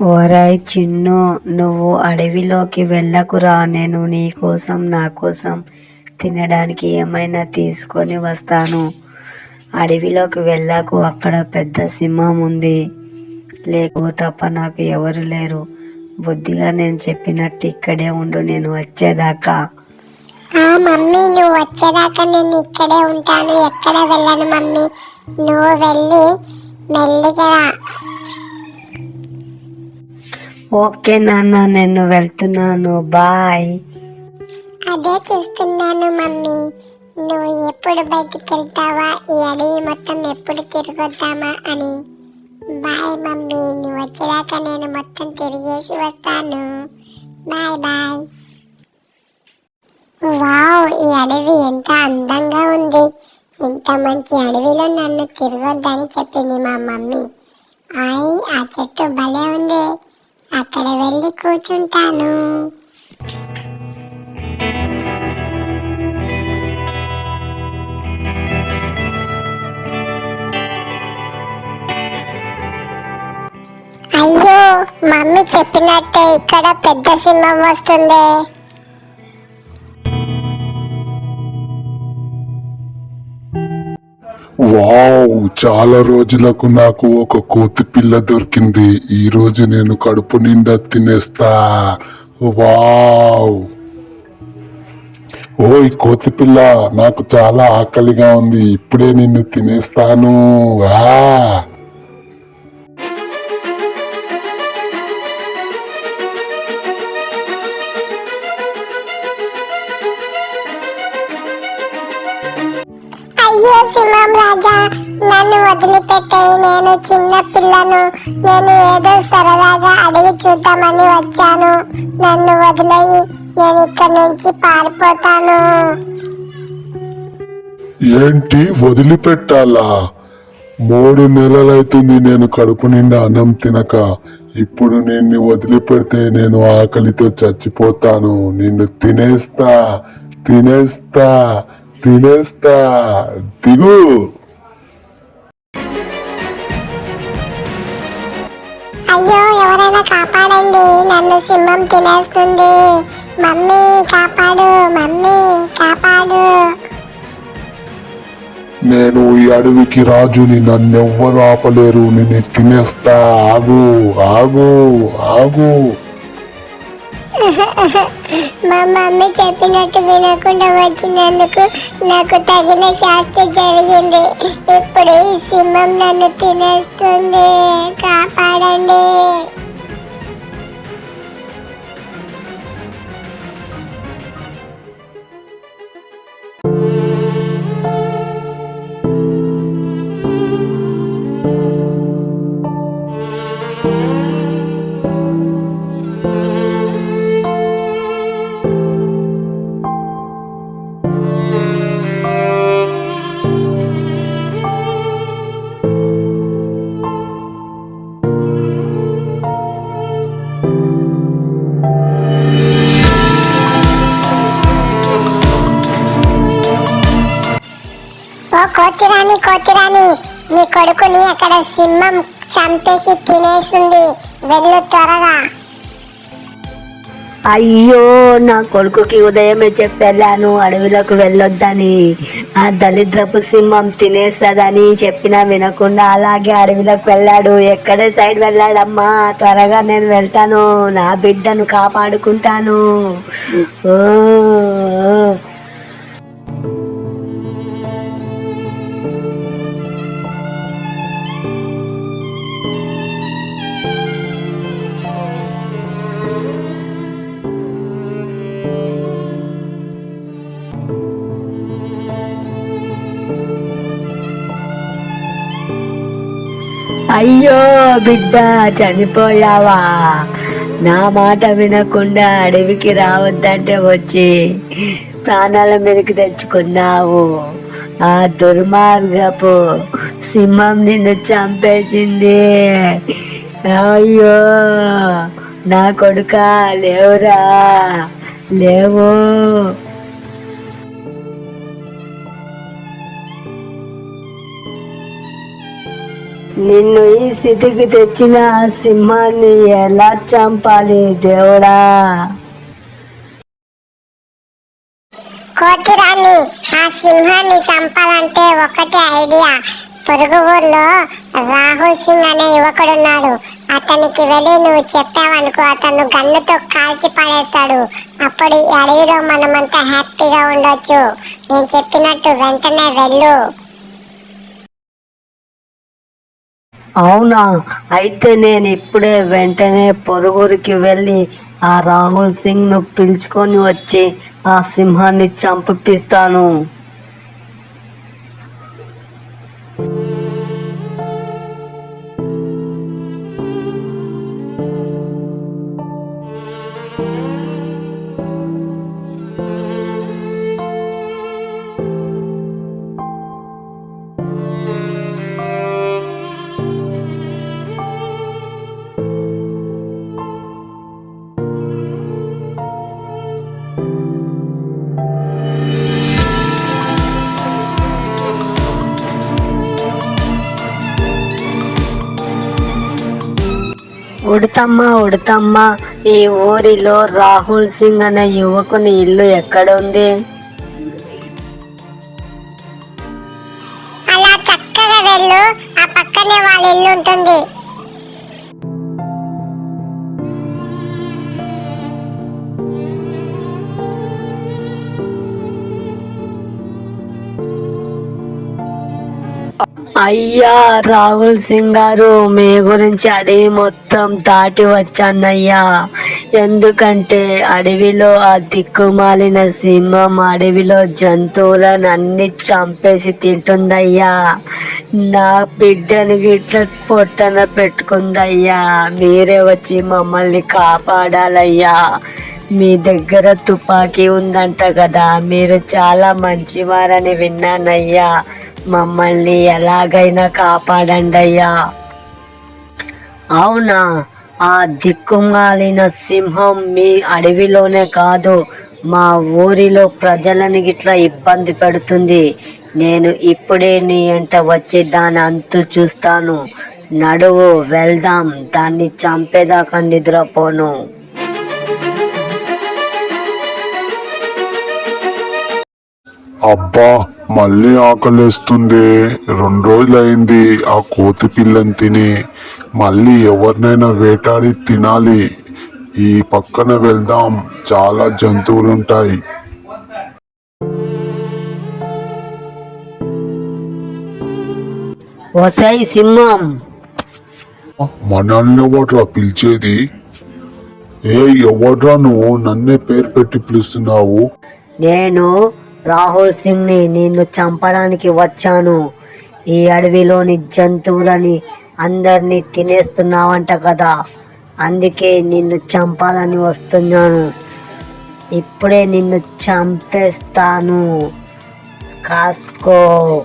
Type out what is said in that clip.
ఓరై చిన్ను నువ్వు అడవిలోకి వెళ్ళకురా. నేను నీ కోసం నా కోసం తినడానికి ఏమైనా తీసుకొని వస్తాను. అడవిలోకి వెళ్ళకు అక్కడ పెద్ద సింహం ఉంది. లేకు తప్ప నాకు ఎవరు లేరు. బుద్ధిగా నేను చెప్పినట్టు ఇక్కడే ఉండు నేను వచ్చేదాకా. ఆ మమ్మీ నువ్వు వచ్చేదాకా నేను ఇక్కడే ఉంటాను. ఎక్కడ వెళ్ళను మమ్మీ? నువ్వు వెళ్ళి మెల్లిగా ఓకే నాన్న నేను వెళ్తున్నాను. బాయ్. అదే చూస్తున్నాను మమ్మీ. నువ్వు ఎప్పుడు బయటికి వెళ్తావా ఈ అడవి మొత్తం ఎప్పుడు తిరుగుతామా అని. బాయ్ మమ్మీ నువ్వు వచ్చేదాకా నేను మొత్తం తిరిగేసి వస్తాను. Bye bye. వావ్ ఈ అడవి ఎంత అందంగా ఉంది. ఇంత మంచి అడవిలో నన్ను తిరగొద్దని చెప్పింది మా మమ్మీ. ఆయ్ ఆ చెట్టు భలే ఉంది. అక్కడ వెళ్ళి కూర్చుంటాను. అయ్యో మమ్మీ చెప్పినట్టే ఇక్కడ పెద్ద సింహం వస్తుంది. వావ్ చాలా రోజులకు నాకు ఒక కోతి పిల్ల దొరికింది. ఈ రోజు నేను కడుపు నిండా తినేస్తా. వావ్. ఓయ్ కోతి పిల్ల నాకు చాలా ఆకలిగా ఉంది. ఇప్పుడే నిన్ను తినేస్తాను. ఆ. వదిలిపెట్టాయి. నేను చిన్న పిల్లను. నేను ఏదో సరదాగా అడిగి చూద్దామని వచ్చాను. నన్ను వదిలేయి. నేను ఇక్కడ నుంచి పారిపోతాను. ఏంటి వదిలిపెట్టాలా? మూడు నెలలైతుంది నేను కడుపు నిండా అన్నం తినక. ఇప్పుడు నిన్ను వదిలిపెడితే నేను ఆకలితో చచ్చిపోతాను. నిన్ను తినేస్తా. తినేస్తా. తినేస్తా. దిగు. నన్ను సింహం తినేస్తుంది. మమ్మీ కాపాడు మమ్మీ కాపాడు. నేను ఈ అడవికి రాజుని నన్నెవ్వరు ఆపలేరు. నిన్ను తినేస్తా. ఆగు ఆగు ఆగు. మా మమ్మీ చెప్పినట్టు వినకుండా వచ్చినందుకు నాకు తగిన శాస్తి జరిగింది. ఇప్పుడు ఈ సింహం నన్ను తినేస్తుంది. కాపాడండి. కోతిరాని మీ కొడుకుని అక్కడ సింహం చంపేసి తినేసింది. వెళ్ళు త్వరగా. అయ్యో నా కొడుకుకి ఉదయమే చెప్పెళ్ళాను అడవిలోకి వెళ్ళొద్దని. ఆ దరిద్రపు సింహం తినేస్తుందని చెప్పినా వినకుండా అలాగే అడవిలోకి వెళ్ళాడు. ఎక్కడే సైడ్ వెళ్ళాడమ్మా? త్వరగా నేను వెళ్తాను నా బిడ్డను కాపాడుకుంటాను. ఓ, అయ్యో బిడ్డ చనిపోయావా? నా మాట వినకుండా అడవికి రావద్దంటే వచ్చి ప్రాణాల మీదకి తెచ్చుకున్నావు. ఆ దుర్మార్గపు సింహం నిన్ను చంపేసింది. అయ్యో నా కొడుక లేవురా? లేవు. నిన్ను ఈ స్థితికి తెచ్చిన సింహాన్ని ఎలా చంపాలి దేవుడా? కోతిరాన్ని ఆ సింహాన్ని చంపాలంటే ఒకటే ఐడియా. పొరుగు ఊర్లో రాహుల్ సింగ్ అనే యువకుడున్నాడు. అతనికి వెళ్ళి నువ్వు చెప్పావనుకో అతను గన్నుతో కాల్చి పడేస్తాడు. అప్పుడు ఈ అడవిలో మనమంతా హ్యాపీగా ఉండొచ్చు. నేను చెప్పినట్టు వెంటనే వెళ్ళు. అవునా? అయితే నేను ఇప్పుడే వెంటనే పొరుగురికి వెళ్ళి ఆ రాహుల్ సింగ్ను పిలుచుకొని వచ్చి ఆ సింహాన్ని చంపిస్తాను ఉడతమ్మ ఉడతమ్మ ఈ ఊరిలో రాహుల్ సింగ్ అనే యువకుని ఇల్లు ఎక్కడ ఉంది అలా చక్కగా వెళ్ళు. ఆ పక్కనే వాళ్ళ ఇల్లు ఉంటుంది. అయ్యా రాహుల్ సింగ్ గారు మీ గురించి అడవి మొత్తం దాటి వచ్చానయ్యా. ఎందుకంటే అడవిలో ఆ దిక్కుమాలిన సింహం అడవిలో జంతువులను అన్ని చంపేసి తింటుందయ్యా. నా బిడ్డని గిట్ల పొట్టన పెట్టుకుందయ్యా. మీరే వచ్చి మమ్మల్ని కాపాడాలయ్యా. మీ దగ్గర తుపాకీ ఉందంట కదా. మీరు చాలా మంచివారని విన్నానయ్యా. మమ్మల్ని ఎలాగైనా కాపాడండి అయ్యా అవునా? ఆ దిక్కుమాలిన సింహం మీ అడవిలోనే కాదు మా ఊరిలో ప్రజలని గిట్లా ఇబ్బంది పెడుతుంది. నేను ఇప్పుడే నీ ఎంట వచ్చి దాని అంతు చూస్తాను. నడువు వెళ్దాం దాన్ని చంపేదాకా నిద్రపోను. అబ్బా మళ్ళీ ఆకలేస్తుంది. రెండు రోజులైంది ఆ కోతి పిల్లని తిని. మళ్ళీ ఎవరినైనా వేటాడి తినాలి. ఈ పక్కన వెళ్దాం. చాలా జంతువులుంటాయి. వసై సింహం. మనల్ని ఎవట్రా పిలిచేది? ఏ ఎవడ్రా నువ్వు? నన్నే పేరు పెట్టి పిలుస్తున్నావు. నేను రాహుల్ సింగ్ని నిన్ను చంపడానికి వచ్చాను. ఈ అడవిలోని జంతువులని అందరినీ తినేస్తున్నావంట కదా. అందుకే నిన్ను చంపాలని వస్తున్నాను. ఇప్పుడే నిన్ను చంపేస్తాను. కాసుకో.